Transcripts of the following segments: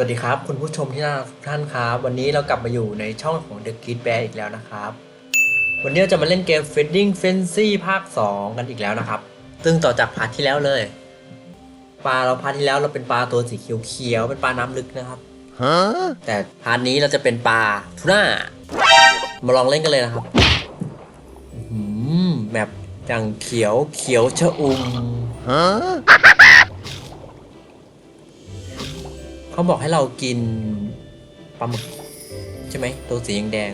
สวัสดีครับ คุณผู้ชมที่น่ารักทุกท่านครับ วันนี้เรากลับมาอยู่ในช่องของ The Kid Bear อีกแล้วนะครับ วันนี้เราจะมาเล่นเกม Feeding Frenzy ภาค 2 กันอีกแล้วนะครับ ซึ่งต่อจากพาร์ทที่แล้วเลย ปลาเราพาร์ทที่แล้วเราเป็นปลาตัวสีเขียวๆเป็นปลาน้ำลึกนะครับแต่พาร์ทนี้เราจะเป็นปลาทูน่ามาลองเล่นกันเลยนะครับอื้อหือ แบบอย่างเขียวเขียวชะอุ่มเขาบอกให้เรากินปลาหมึกใช่ไหมตัวสีแดง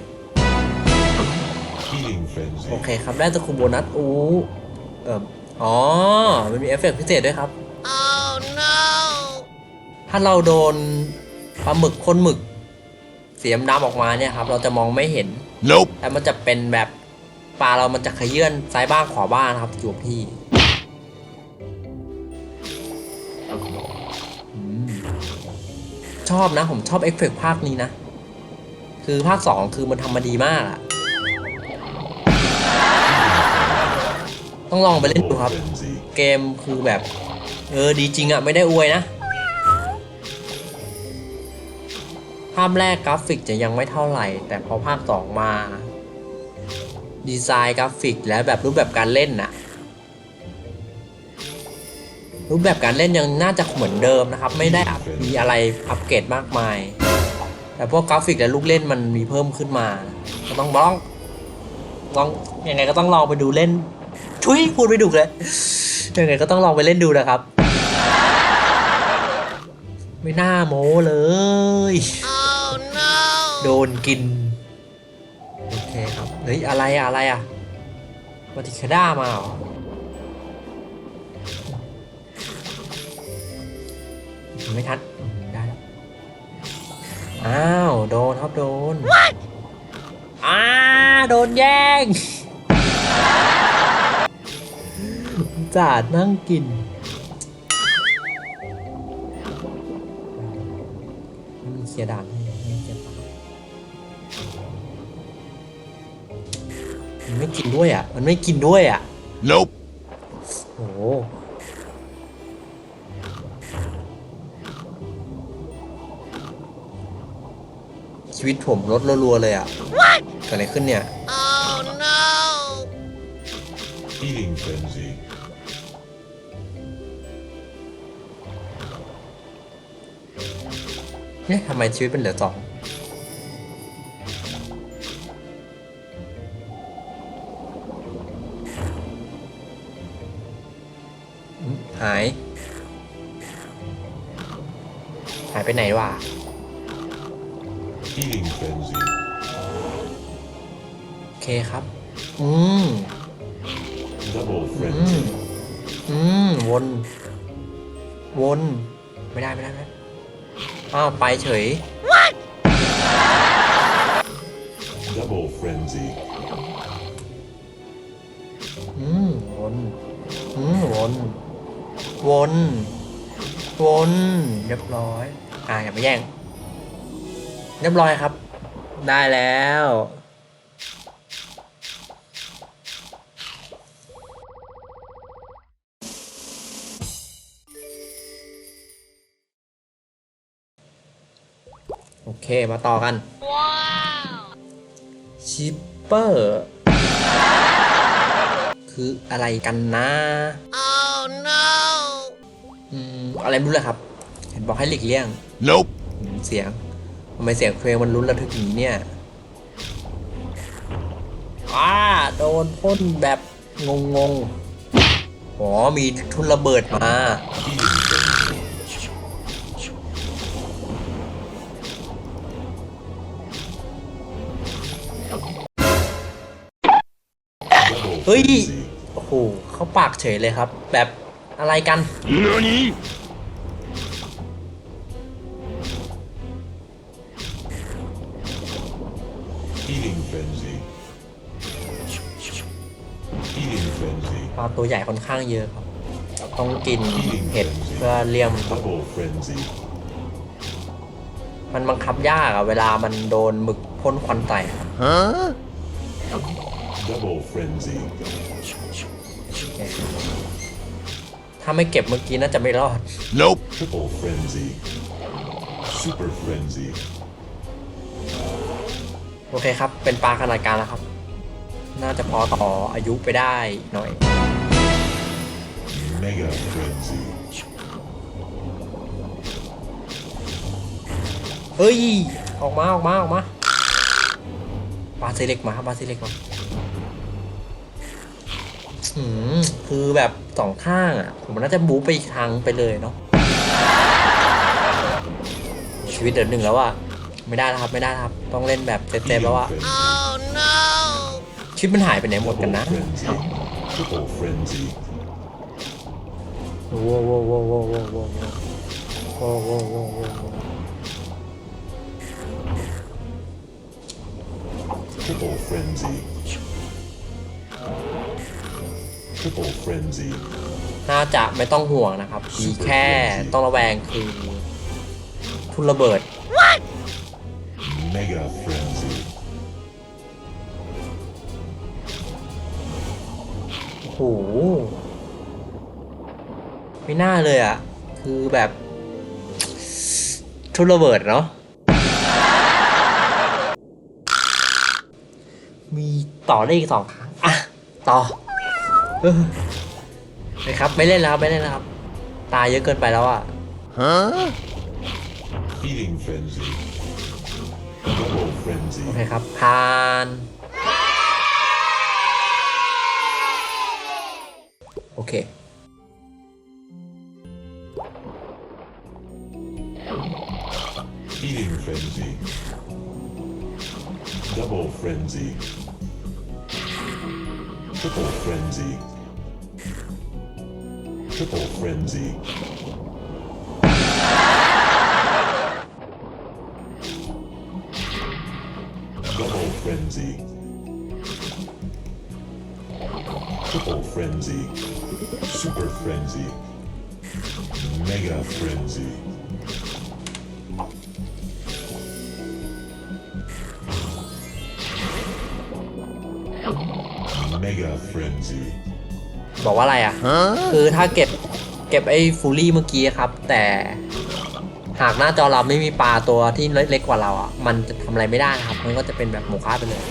Healing ๆ frenzy. โอเคครับได้ตะคุมโบนัสอู้เอ่ออ๋อ มันมีเอฟเฟกต์พิเศษด้วยครับ Oh no! ถ้าเราโดนปลาหมึกคนหมึกเสียมดำออกมาเนี่ยครับ เราจะมองไม่เห็น Nope. แต่มันจะเป็นแบบ ปลาเรามันจะขยื่นซ้ายบ้างขวาบ้างนะครับอยู่กับที่อืมชอบนะ ผมชอบเอฟเฟกต์ภาคนี้นะ คือภาคสองคือมันทำมาดีมากอะต้องลองไปเล่นดูครับ Frenzy. เกมคือแบบ เออดีจริงอะไม่ได้อวยนะภาพแรกกราฟิกจะยังไม่เท่าไหร่ แต่พอภาคสองมา ดีไซน์กราฟิกและแบบรูปแบบการเล่นน่ะรูปแบบการเล่นยังน่าจะเหมือนเดิมนะครับ ไม่ได้อัพมีอะไรอัปเกรดมากมาย แต่พวกกราฟิกและลูกเล่นมันมีเพิ่มขึ้นมา ก็ต้องลองลองยังไงก็ต้องลองไปดูเล่นทุยพูดไม่ถูกเลยยังไงก็ต้องลองไปเล่นดูนะครับ ไม่น่าโม้เลย Oh no! โดนกินโอ เคครับเฮ้ยอะไรอะอะไรอะมาติคาด้ามาเหรอไม่ทันอืมได้แล้ว อ้าว โดนครับโดน What อ้าโดนแย่งจาดนั่งกิน มันเคลียร์ด่าน มันไม่กินด้วยอะ มันไม่กินด้วยอะ Nope. โอ้โหชีวิตผมลดรัวๆเลยอะ เกิดอะไรขึ้นเนี่ย Oh no! Healing frenzy. เนี่ยทำไมชีวิตเป็นเหลือสอง หาย หายไปไหนวะ Healing frenzy. โอเคครับ อืม Double อืม frenzy. อืม วน วน ไม่ได้ไม่ได้ไม่ได้อ้าว ไปเฉย Double frenzy. อืม วน อืม วน วน วนเรียบร้อย อ่าอย่าไปแย่ง เรียบร้อยครับ ได้แล้ว โอเค มาต่อกัน Wow! ชิปเปอร์ คืออะไรกันนะ Oh no! อืมอะไรไม่รู้เลยครับ เห็นบอกให้หลีกเลี่ยง Nope. อืมเสียงทำไมเสียงเพลงมันลุ้นระทึกอย่างนี้เนี่ยอ้าโดนพ่นแบบงงงๆอ๋อมีทุนระเบิดมา Healing frenzy. Double เฮ้ย frenzy. โอ้โห เข้าปากเฉยเลยครับ แบบอะไรกัน frenzy. ปลาตัวใหญ่ค่อนข้างเยอะครับต้องกินเห็ดเพื่อเลี่ยม Double frenzy. มันบังคับยากอะเวลามันโดนหมึกพ่นควันใส่ Huh? Double frenzy. ถ้าไม่เก็บเมื่อกี้น่าจะไม่รอด Nope. Triple frenzy. Super frenzy. โอเคครับ เป็นปลาขนาดกลางแล้วครับ น่าจะพอต่ออายุไปได้หน่อย Mega frenzy. เฮ้ย ออกมา ออกมา ออกมาปลาเซเล็กมาครับปลาเซเล็กมาอืมคือแบบสองข้างอะ ผมน่าจะบู๊ไปอีกทางไปเลยเนาะชีวิตเดือนหนึ่งแล้วอะ ไม่ได้แล้วครับ ไม่ได้แล้วครับ ต้องเล่นแบบเต็มๆแล้วอะ frenzy. Oh no! ชีวิตมันหายไปไหนหมดกัน Double นะ โว้โว้โว้โว้โว้โว้โว้โว้โว้โว้โว้โว้โว้ Triple frenzy. Triple frenzy. น่าจะไม่ต้องห่วงนะครับมีแค่ต้องระแวงคือทุนระเบิด Mega frenzy. โอ้โห ไม่น่าเลยอะ คือแบบทุนระเบิดเนาะมีต่อได้อีกสองครั้งอะ ต่อเออนะครับ ไม่เล่นแล้วครับ ไม่เล่นแล้วครับ ตายเยอะเกินไปแล้วอะ Huh? Feeding frenzy. Double frenzy. โอเคครับผ่านโอเค frenzy. Double frenzy. Triple frenzy. Triple frenzy. Double frenzy. Triple frenzy. Super frenzy. Mega frenzy. Mega frenzy. บอกว่าอะไรอะ Huh? คือถ้าเก็บเก็บไอ้ฟูลี่เมื่อกี้ครับ แต่หากหน้าจอเราไม่มีปลาตัวที่เล็กๆกว่าเราอะ มันจะทำอะไรไม่ได้นะครับ มันก็จะเป็นแบบโมฆะไปเลย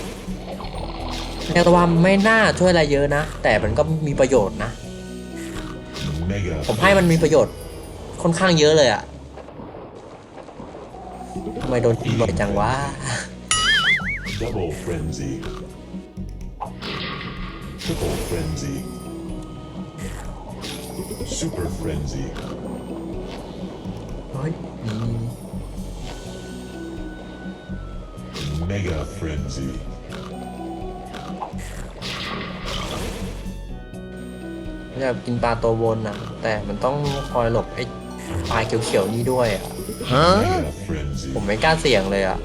แต่ว่าไม่น่าช่วยอะไรเยอะนะ แต่มันก็มีประโยชน์นะ Mega. ผมให้มันมีประโยชน์ค่อนข้างเยอะเลยอะทำไมโดนกินบ่อยจังวะ Double frenzy. Triple frenzy. Super frenzy. เฮ้ยนี่นี่นี่ Mega frenzy. อยากกินปลาตัวบนนะแต่มันต้องคอยหลบไอ้ปลายเขียวๆนี่ด้วยอะ Huh? Mega frenzy. ผมไม่กล้าเสี่ยงเลยอะ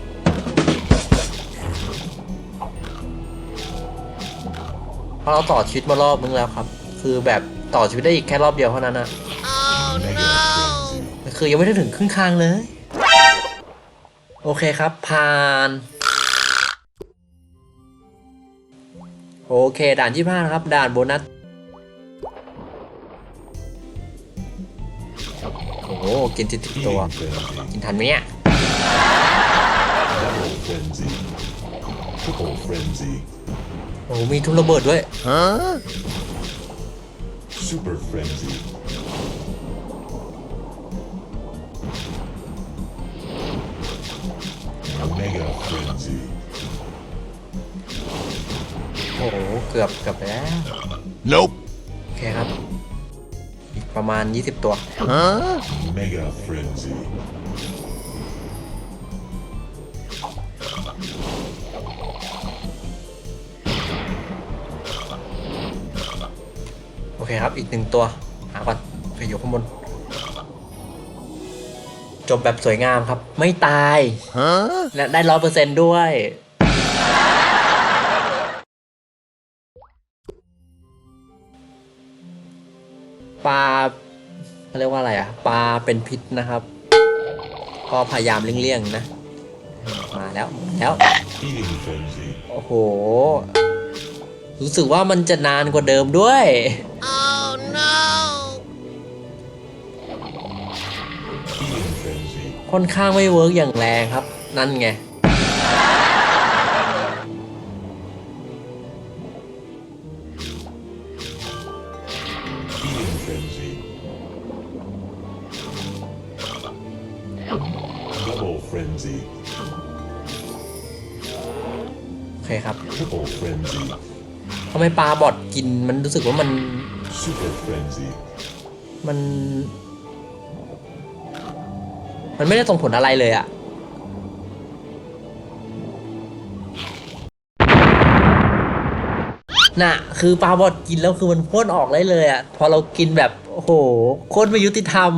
ราะเราต่อชีวิตมารอบนึงแล้วครับ คือแบบต่อชีวิตได้อีกแค่รอบเดียวเท่านั้นนะ Oh Mega no! frenzy. คือยังไม่ได้ถึงครึ่งทางเลย โอเคครับผ่าน โอเค ด่านที่ห้านะครับ ด่านโบนัส โอ้โห กินจิตติดตัว Feeding frenzy. กินทันไหมเนี่ย Double frenzy. Triple frenzy. โอ้โหมีทุนระเบิดด้วย Huh? Super frenzy. Mega frenzy. โอ้โหเกือบเกือบไปแล้ว Nope. โอเคครับ อีกประมาณ 20 ตัว Huh? Mega frenzy. โอ เคครับ อีกหนึ่งตัว หาก่อนไปอยู่ข้างบน จบแบบสวยงามครับ ไม่ตาย Huh? และได้ร้อยเปอร์เซนด้วย ปลาเขาเรียกว่าอะไรอะ ปลาเป็นพิษนะครับ ก็พยายามเลี่ยงๆนะ มาแล้วมาแล้ว Feeding frenzy. โอ้โห รู้สึกว่ามันจะนานกว่าเดิมด้วย ค่อนข้างไม่เวิร์กอย่างแรงครับ นั่นไง Feeding frenzy. Double frenzy. โอเคครับ Triple frenzy. ทำไมปลาบอดกินมันรู้สึกว่ามัน Super frenzy. มัน มันไม่ได้ส่งผลอะไรเลยอะน่ะ คือปลาบอดกินแล้วคือมันพ่นออกได้เลยอะพอเรากินแบบ โอ้โหโคตรไม่ยุติธรรม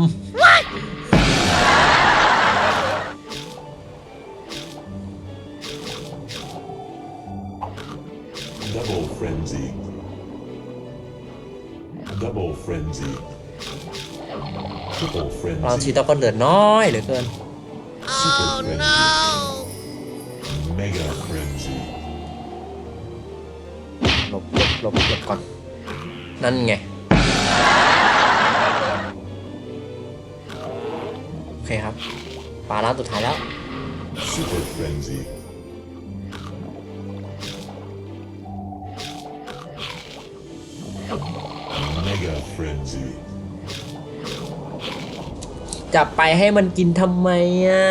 Double frenzy. Double frenzy. Triple บางที frenzy. เราก็เหลือน้อยเหลือเกิน Oh no! Mega frenzy. หลบหลบหลบหลบก่อน นั่นไง โอเคครับปลาร้านสุดท้ายแล้ว Super frenzy. จะไปให้มันกินทำไมอะ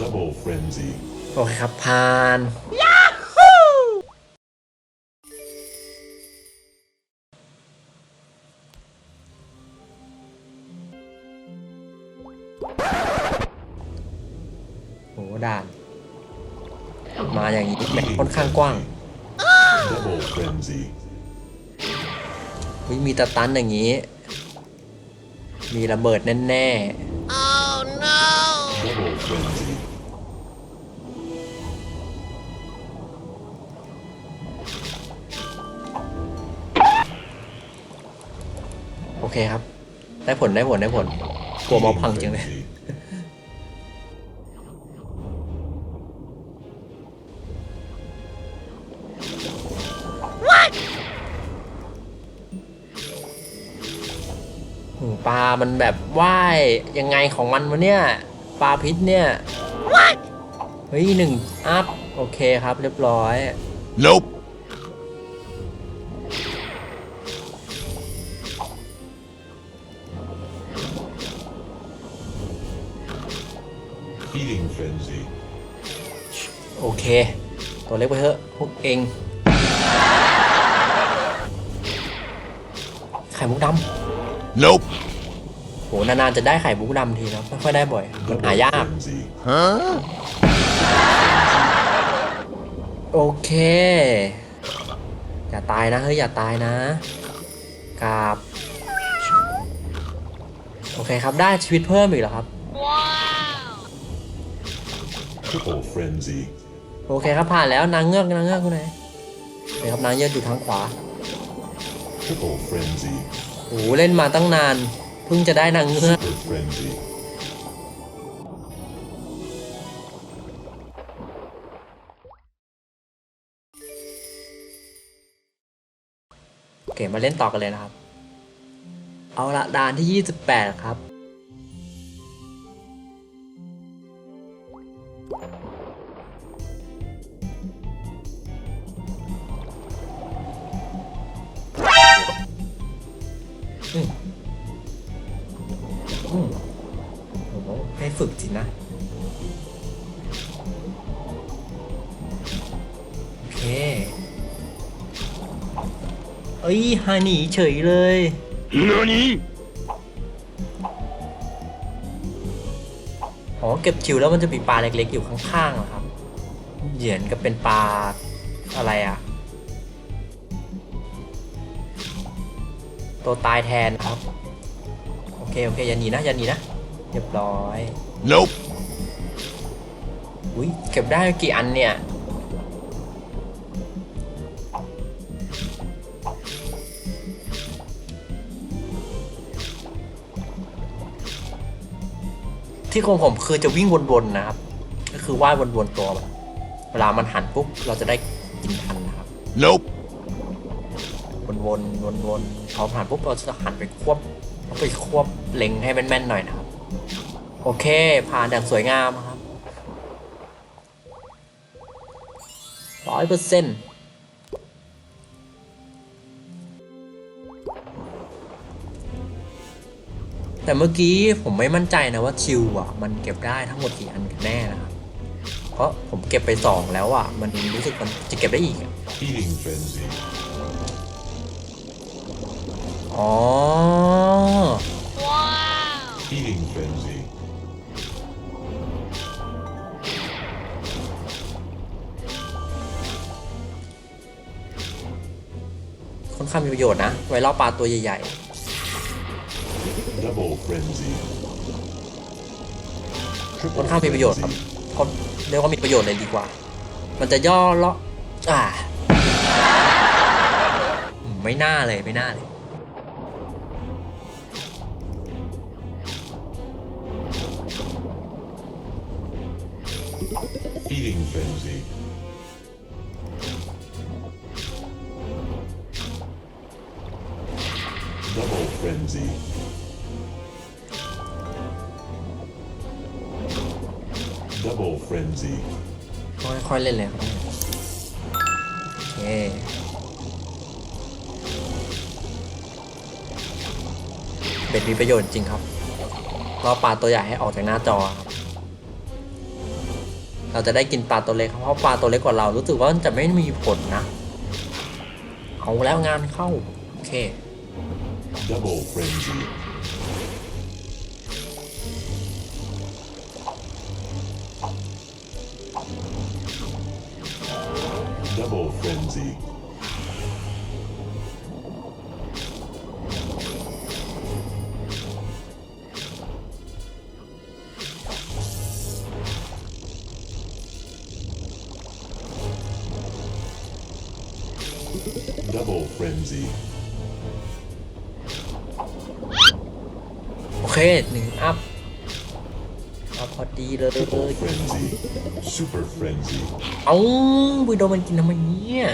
Double frenzy. โอเคครับผ่านางกว้าง Double frenzy. อุ๊ยมีตะตันอย่างนี้ มีระเบิดแน่ Oh no! Double frenzy. ๆ โอเคครับ ได้ผลได้ผลได้ผลกลัวมอพังจังเลย Frenzy. ปลา มันแบบว่ายยังไงของมันวะเนี่ย ปลาพิษเนี่ย เฮ้ยหนึ่งอัพ โอเคครับเรียบร้อย Nope. Feeding frenzy. โอเค ตัวเล็กไปเถอะ พวกเอง ไข่มุกด Nope. ำโหนานๆจะได้ไข่มุกดำทีนะไม่ค่อยได้บ่อย มัน Double หายาก frenzy. Huh? โอเค อย่าตายนะ เฮ้ย อย่าตายนะกราบโอเคครับได้ชีวิตเพิ่มอีกแล้วครับ Triple frenzy. โอเคครับผ่านแล้วนางเงือกนางเงือกคุณไหนโอเคครับนางเงือกอยู่ทางขวา Triple frenzy. โอ้โหเล่นมาตั้งนานเพิ่งจะได้นางเงือกโอเคมาเล่นต่อกันเลยนะครับ เอาละด่านที่ 28 ครับ ฝึกสินะ โอเค เอ้ยฮาหนีเฉยเลย Nani? อ๋อเก็บจิวแล้วมันจะมีปลาเล็กๆอยู่ข้างๆเหรอครับ เหยือนกับเป็นปลาอะไรอะตัวตายแทนครับ โอเค โอเค อย่าหนีนะ อย่าหนีนะ เรียบร้อย Nope. อุ้ยเก็บได้กี่อันเนี่ย ที่ของผมคือจะวิ่งวนๆนะครับ ก็คือว่ายวนๆตัวมันเวลามันหันปุ๊บเราจะได้กินทันนะครับ Nope. วนๆวนๆพอผ่านปุ๊บเราจะหันไปควบเราไปควบเล็งให้แม่นๆหน่อยนะครับ โอเค ผ่านอย่างสวยงามครับร้อยเปอร์เซ็นต์แต่เมื่อกี้ผมไม่มั่นใจนะว่าชิวอะ มันเก็บได้ทั้งหมดกี่อันกันแน่นะครับ เพราะผมเก็บไปสองแล้วอะ มันรู้สึกมันจะเก็บได้อีกอะอ๋อ Eating frenzy. ค่อนข้างมีประโยชน์นะ ไว้ล่อปลาตัวใหญ่ Double frenzy. ๆค่อน Triple ข้างมีประโยชน์ครับ frenzy. เขาเรียกว่ามีประโยชน์เลยดีกว่า มันจะย่อเลาะอ่าอืมไม่น่าเลยไม่น่าเลย Eating frenzy. Double frenzy. ค่อยๆเล่นเลยครับโอเคเบ็ดมีประโยชน์จริงครับล่อปลาตัวใหญ่ให้ออกจากหน้าจอครับเราจะได้กินปลาตัวเล็กครับเพราะปลาตัวเล็กกว่าเรารู้สึกว่ามันจะไม่มีผลนะ เอาแล้วงานเข้า โอเค Double frenzy. Double frenzy. Double frenzy. โอเค Super frenzy. เอาบุยโดนมันกินทำไมเนี่ย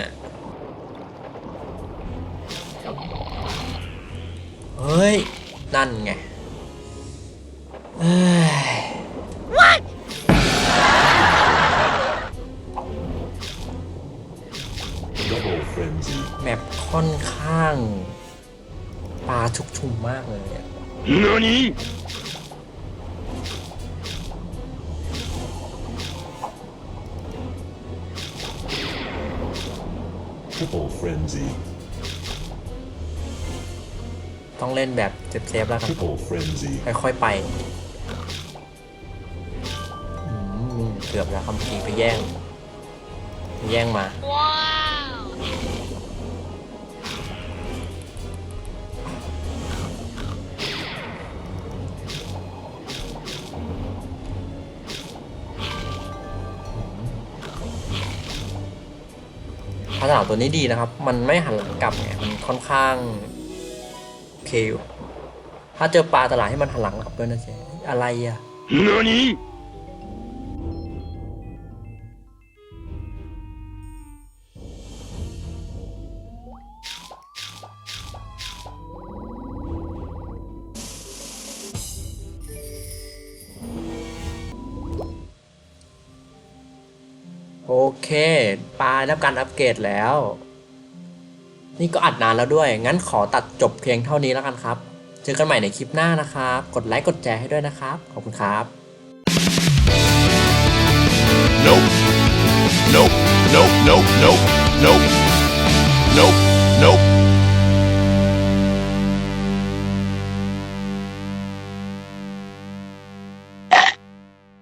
เฮ้ย นั่นไงเอ้ย Double frenzy. แมปค่อนข้าง ปลาชุกชุมมากเลยอะ何 frenzy. ต้องเล่นแบบเซฟๆแล้วครับ Triple frenzy. ค่อยๆไปอืมเกือบแล้วคำพีร์ไปแย่งไปแย่งมา Wow! ภาษาตัวนี้ดีนะครับ มันไม่หันหลังกลับไงมันค่อนข้างโอเคอยู่ถ้าเจอปลาตลาดให้มันหันหลังกลับด้วยนะเจ๊อะไรอะ โอเคปลาได้รับการอัปเกรดแล้ว นี่ก็อัดนานแล้วด้วย งั้นขอตัดจบเพียงเท่านี้แล้วกันครับ เจอกันใหม่ในคลิปหน้านะครับ กดไลค์กดแชร์ให้ด้วยนะครับ ขอบคุณครับ Nope. Nope. Nope. Nope. Nope. Nope. Nope.